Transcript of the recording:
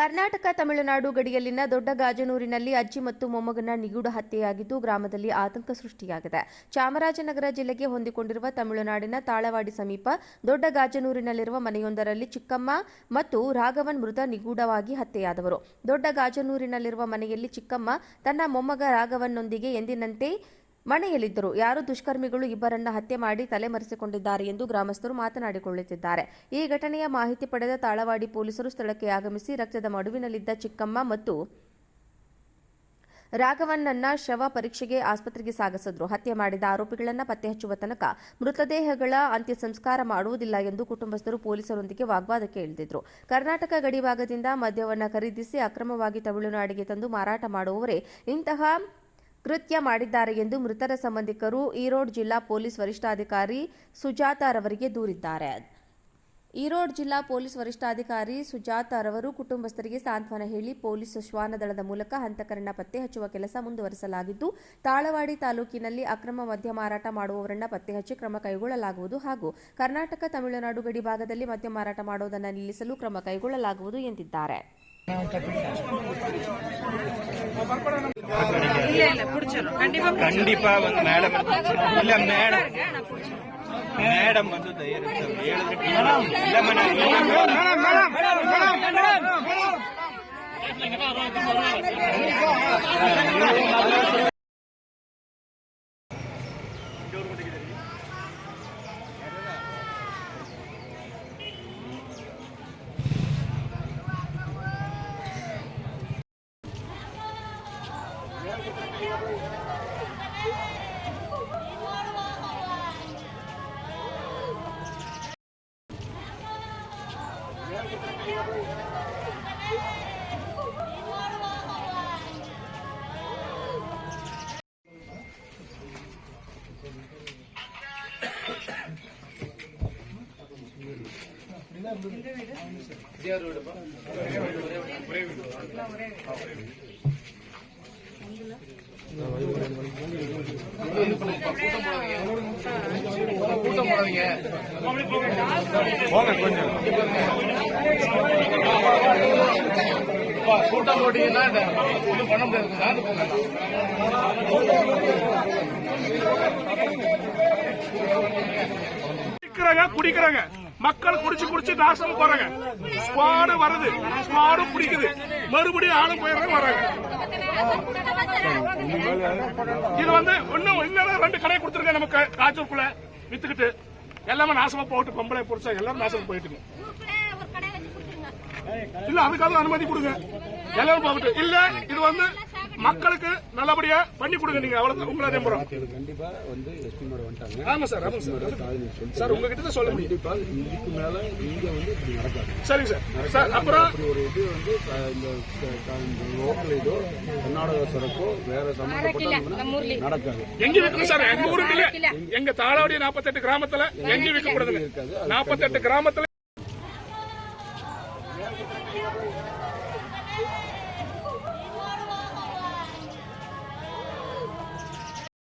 ಕರ್ನಾಟಕ, ತಮಿಳುನಾಡು ಗಡಿಯಲ್ಲಿನ ದೊಡ್ಡ ಗಾಜನೂರಿನಲ್ಲಿ ಅಜ್ಜಿ ಮತ್ತು ಮೊಮ್ಮಗನ ನಿಗೂಢ ಹತ್ಯೆಯಾಗಿದ್ದು ಗ್ರಾಮದಲ್ಲಿ ಆತಂಕ ಸೃಷ್ಟಿಯಾಗಿದೆ. ಚಾಮರಾಜನಗರ ಜಿಲ್ಲೆಗೆ ಹೊಂದಿಕೊಂಡಿರುವ ತಮಿಳುನಾಡಿನ ತಾಳವಾಡಿ ಸಮೀಪ ದೊಡ್ಡ ಗಾಜನೂರಿನಲ್ಲಿರುವ ಮನೆಯೊಂದರಲ್ಲಿ ಚಿಕ್ಕಮ್ಮ ಮತ್ತು ರಾಘವನ್ ಮೃತ ನಿಗೂಢವಾಗಿ ಹತ್ಯೆಯಾದವರು. ದೊಡ್ಡ ಗಾಜನೂರಿನಲ್ಲಿರುವ ಮನೆಯಲ್ಲಿ ಚಿಕ್ಕಮ್ಮ, ತನ್ನ ಮೊಮ್ಮಗ ರಾಘವನ್ನೊಂದಿಗೆ ಎಂದಿನಂತೆ ಮನೆಯಲ್ಲಿದ್ದರು ಯಾರು ದುಷ್ಕರ್ಮಿಗಳು ಇಬ್ಬರನ್ನ ಹತ್ಯೆ ಮಾಡಿ ತಲೆಮರೆಸಿಕೊಂಡಿದ್ದಾರೆ ಎಂದು ಗ್ರಾಮಸ್ಥರು ಮಾತನಾಡಿಕೊಳ್ಳುತ್ತಿದ್ದಾರೆ. ಈ ಘಟನೆಯ ಮಾಹಿತಿ ಪಡೆದ ತಾಳವಾಡಿ ಪೊಲೀಸರು ಸ್ಥಳಕ್ಕೆ ಆಗಮಿಸಿ ರಕ್ತದ ಮಡುವಿನಲ್ಲಿದ್ದ ಚಿಕ್ಕಮ್ಮ ಮತ್ತು ರಾಘವನ್ನನ್ನ ಶವ ಪರೀಕ್ಷೆಗೆ ಆಸ್ಪತ್ರೆಗೆ ಸಾಗಿಸಿದ್ರು. ಹತ್ಯೆ ಮಾಡಿದ ಆರೋಪಿಗಳನ್ನು ಪತ್ತೆ ಹಚ್ಚುವ ತನಕ ಮೃತದೇಹಗಳ ಅಂತ್ಯ ಸಂಸ್ಕಾರ ಮಾಡುವುದಿಲ್ಲ ಎಂದು ಕುಟುಂಬಸ್ಥರು ಪೊಲೀಸರೊಂದಿಗೆ ವಾಗ್ವಾದಕ್ಕೆ ಇಳಿದಿದ್ರು. ಕರ್ನಾಟಕ ಗಡಿಭಾಗದಿಂದ ಮದ್ಯವನ್ನು ಖರೀದಿಸಿ ಅಕ್ರಮವಾಗಿ ತಮಿಳುನಾಡಿಗೆ ತಂದು ಮಾರಾಟ ಮಾಡುವವರೇ ಇಂತಹ ಕೃತ್ಯ ಮಾಡಿದ್ದಾರೆ ಎಂದು ಮೃತರ ಸಂಬಂಧಿಕರು ಈರೋಡ್ ಜಿಲ್ಲಾ ಪೊಲೀಸ್ ವರಿಷ್ಠಾಧಿಕಾರಿ ಸುಜಾತಾರವರಿಗೆ ದೂರಿದ್ದಾರೆ. ಈರೋಡ್ ಜಿಲ್ಲಾ ಪೊಲೀಸ್ ವರಿಷ್ಠಾಧಿಕಾರಿ ಸುಜಾತಾರವರು ಕುಟುಂಬಸ್ಥರಿಗೆ ಸಾಂತ್ವನ ಹೇಳಿ ಪೊಲೀಸ್ ಶ್ವಾನದಳದ ಮೂಲಕ ಹಂತಕರಣ ಪತ್ತೆ ಹಚ್ಚುವ ಕೆಲಸ ಮುಂದುವರೆಸಲಾಗಿದ್ದು, ತಾಳವಾಡಿ ತಾಲೂಕಿನಲ್ಲಿ ಅಕ್ರಮ ಮದ್ಯ ಮಾರಾಟ ಮಾಡುವವರನ್ನ ಪತ್ತೆ ಹಚ್ಚಿ ಕ್ರಮ ಕೈಗೊಳ್ಳಲಾಗುವುದು ಹಾಗೂ ಕರ್ನಾಟಕ ತಮಿಳುನಾಡು ಗಡಿ ಭಾಗದಲ್ಲಿ ಮದ್ಯ ಮಾರಾಟ ಮಾಡುವುದನ್ನು ನಿಲ್ಲಿಸಲು ಕ್ರಮ ಕೈಗೊಳ್ಳಲಾಗುವುದು ಎಂದಿದ್ದಾರೆ. கண்டிப்பா வந்து மேடம் இல்ல மேடம். மேடம் வந்து தயாரித்தார் ஒரே வீடு. ஒரே வீடு. கூட்டம் போட்டீங்கன்னா ஒன்றும் பண்ண முடியாது சார்ந்து போங்க குடிக்கிறாங்க குடிக்கிறாங்க. மக்கள் குடிச்சு குடிச்சு நாசம் போறாங்க. ஸ்குவாடு வருது. ஸ்குவாடு பிடிக்குது மறுபடியும் ஆளும் போயிடுறாங்க வராங்க இது வந்து இன்னும் இன்னும் ரெண்டு கடை கொடுத்துருங்க நமக்கு காய்ச்சலுக்குள்ள வித்துக்கிட்டு. எல்லாமே நாசமா போட்டு பொம்பளை புடிச்சா எல்லாரும் நாசமா போயிட்டுங்க. இல்ல அதுக்காக அனுமதி கொடுங்க. எல்லாரும் போகட்டும் இல்ல இது வந்து மக்களுக்கு நல்லபடியா பண்ணி கொடுங்க நீங்க. அவ்வளவு உங்களை நம்புறோம் கண்டிப்பா வந்து எஸ்பி மேடம் வந்துட்டாங்க. ஆமா சார் ஆமா சார். சார் உங்ககிட்ட தான் சொல்ல முடியும். இதுக்கு மேல இங்க வந்து இப்படி நடக்காது சரிங்க சார். சார் அப்புறம்? ஒரு இது வந்து இந்த லோக்கல் இதோ கர்நாடக சரக்கோ வேற சம்பந்தப்பட்ட நடக்காது. எங்க விற்கணும் சார்? எங்க ஊருக்கு இல்ல எங்க தாளாவடி நாற்பத்தெட்டு கிராமத்துல எங்க விற்க கூடாதுங்க நாற்பத்தெட்டு கிராமத்துல